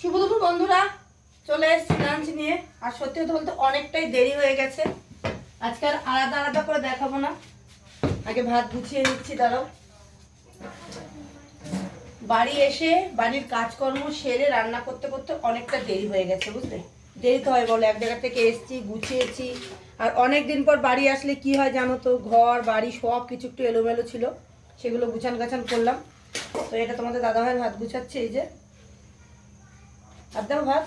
শুভ দুপুর, বন্ধুরা। চলে এসছি লাঞ্চ নিয়ে। আর সত্যি কথা বলতে অনেকটাই দেরি হয়ে গেছে। আজকে আর আলাদা আলাদা করে দেখাবো না। আগে ভাত গুছিয়ে নিচ্ছি, দাঁড়াও। বাড়ি এসে বাড়ির কাজকর্ম সেরে রান্না করতে করতে অনেকটা দেরি হয়ে গেছে, বুঝলে? দেরি তো হয় বলো, এক জায়গা থেকে এসেছি, গুছিয়েছি। আর অনেক দিন পর বাড়ি আসলে কি হয় জানো তো? ঘর, বাড়ি সব কিছু একটু এলোমেলো ছিল। সেগুলো গুছান গাছান করলাম। তো এটা তোমাদের দাদাভাইয়ের ভাত গুছাচ্ছে, এই যে। আর দাও ভাত।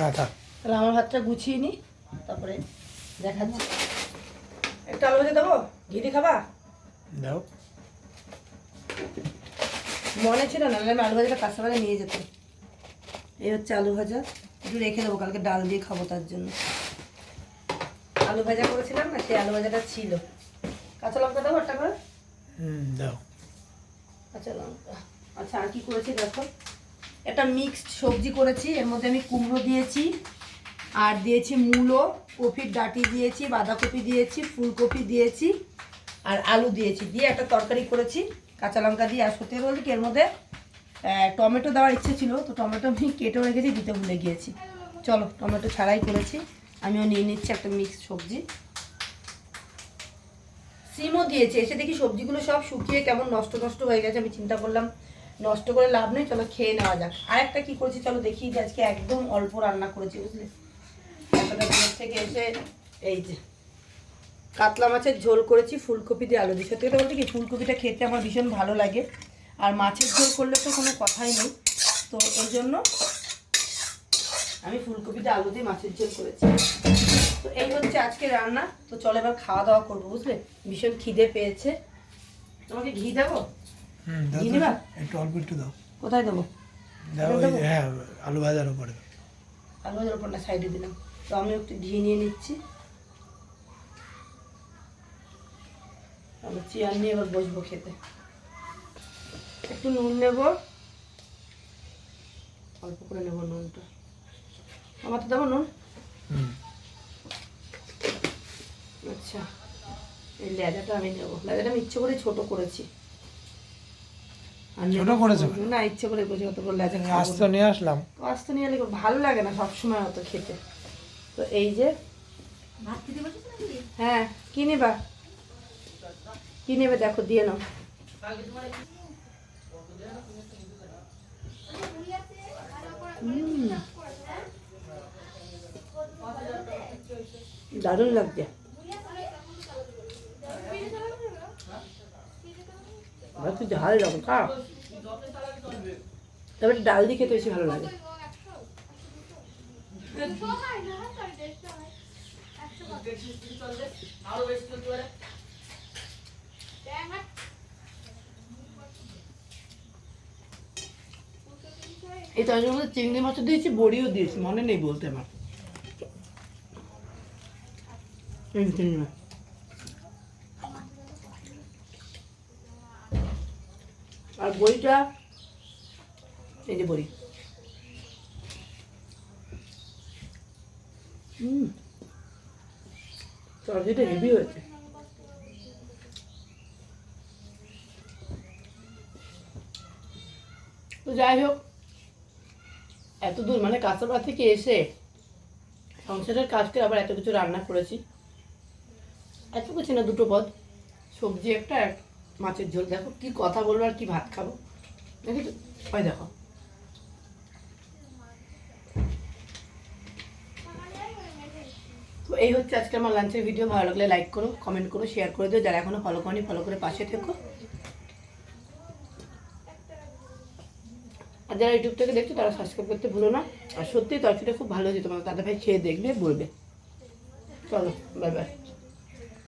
না থাক। তাহলে আমার ভাতটা গুছিয়ে নিই তারপরে দেখাচ্ছি। একটা আলু ভাজা দেবো? ঘি দিয়ে খাবা? দাও। মনে ছিল না আমি আলু ভাজাটা ভাজা নিয়ে যেতাম। এই হচ্ছে আলু ভাজা। একটু রেখে দেবো কালকে ডাল দিয়ে খাব তার জন্য। আলু ভাজা করেছিলাম না সেই আলু ভাজাটা ছিল। কাঁচা লঙ্কা দেবো একটা করে। হুম দাও। কাঁচা লঙ্কা। আচ্ছা আর কি করেছি দেখো? একটা মিক্সড সবজি করেছি। এর মধ্যে আমি কুমড়ো দিয়েছি, আর দিয়েছি মূলো, কপির ডাঁটি দিয়েছি, বাঁধাকপি দিয়েছি, ফুলকপি দিয়েছি, আর আলু দিয়েছি। দিয়ে একটা তরকারি করেছি, কাঁচা লঙ্কা দিয়ে আর সত্যি বলতে এর মধ্যে টমেটো দেওয়ার ইচ্ছে ছিল, তো টমেটো আমি কেটেও রেখেছি দিতে ভুলে গিয়েছি। চলো, টমেটো ছাড়াই করেছি। আমিও নিয়ে নিচ্ছি একটা মিক্সড সবজি। সিমও দিয়েছে, এসে দেখি সবজিগুলো সব শুকিয়ে কেমন নষ্ট নষ্ট হয়ে গেছে, আমি চিন্তা করলাম। নষ্ট করে লাভ নেই, চলো খেয়ে নেওয়া যাক। আরেকটা কি করেছি চলো দেখি, যে আজকে একদম অল্প রান্না করেছি, বুঝলে? থেকে এসে এই যে, কাতলা মাছের ঝোল করেছি, ফুলকপি দিয়ে আলু দিয়ে। সত্যি কথা বলতে কি, ফুলকপিটা খেতে আমার ভীষণ ভালো লাগে। আর মাছের ঝোল করলে তো কোনো কথাই নেই। তো এই জন্য আমি ফুলকপিতে আলু দিয়ে মাছের ঝোল করেছি। তো এই হচ্ছে আজকে রান্না। তো চলো এবার খাওয়া দাওয়া করব, বুঝলে? ভীষণ খিদে পেয়েছে। তোমাকে ঘি দেবো? একটু অল্প একটু দাও। কোথায় দেবো? দাও হ্যাঁ আলু ভাজার উপরে আলু ভাজার উপর না সাইডে দিলাম তো আমি একটু ঘি নিয়ে নিচ্ছি। আমি চেয়ার নিয়ে এবার বসবো খেতে। একটু নুন নেব। অল্প করে নেব নুনটা। আমার তো দেবো নুন? আচ্ছা এই লেজাটা আমি নেব। লেজাটা আমি ইচ্ছে করে ছোট করেছি। ছোট করেছ? না ইচ্ছে করে করেছি অত বড় লেজা খাব আজ নিয়ে আসলাম। আস্ত নিয়ে এলে ভালো লাগে না সবসময় অত খেতে। তো এই যে হ্যাঁ কি নেবা? কি নেবে দেখো দিয়ে নাও। দারুণ লাগছে। আর তুই ঝাল খা। তবে ডাল দিয়ে খেতে বেশি ভালো লাগে। এই তরকারির মধ্যে চিংড়ি মাছও দিয়েছি, বড়িও দিয়েছি, মনে নেই বলতে আমার। চিংড়ি মাছ। আর বড়িটা এই যে বড়ি। হুম। তরকারিটা হেভি হয়েছে। তো যাই হোক, এত দূর মানে কাঁচাপাড়া থেকে এসে সংসারের কাজ করে আবার এত কিছু রান্না করেছি। এত কিছু না, দুটো পদ। সবজি একটা এক মাছের ঝোল, দেখো কি কথা বলব আর কি ভাত খাব। দেখেছ? ওই দেখো। তো এই হচ্ছে আজকে আমার লাঞ্চের ভিডিও ভালো লাগলে লাইক করো কমেন্ট করো শেয়ার করে দিও। যারা এখনও ফলো করনি ফলো করে পাশে থেকো। আর যারা ইউটিউব থেকে দেখছ, তারা সাবস্ক্রাইব করতে ভুলো না। আর সত্যি তরকারিটা খুব ভালো হয়েছে তোমার দাদা ভাই খেয়ে দেখবে, বলবে। চলো বাই বাই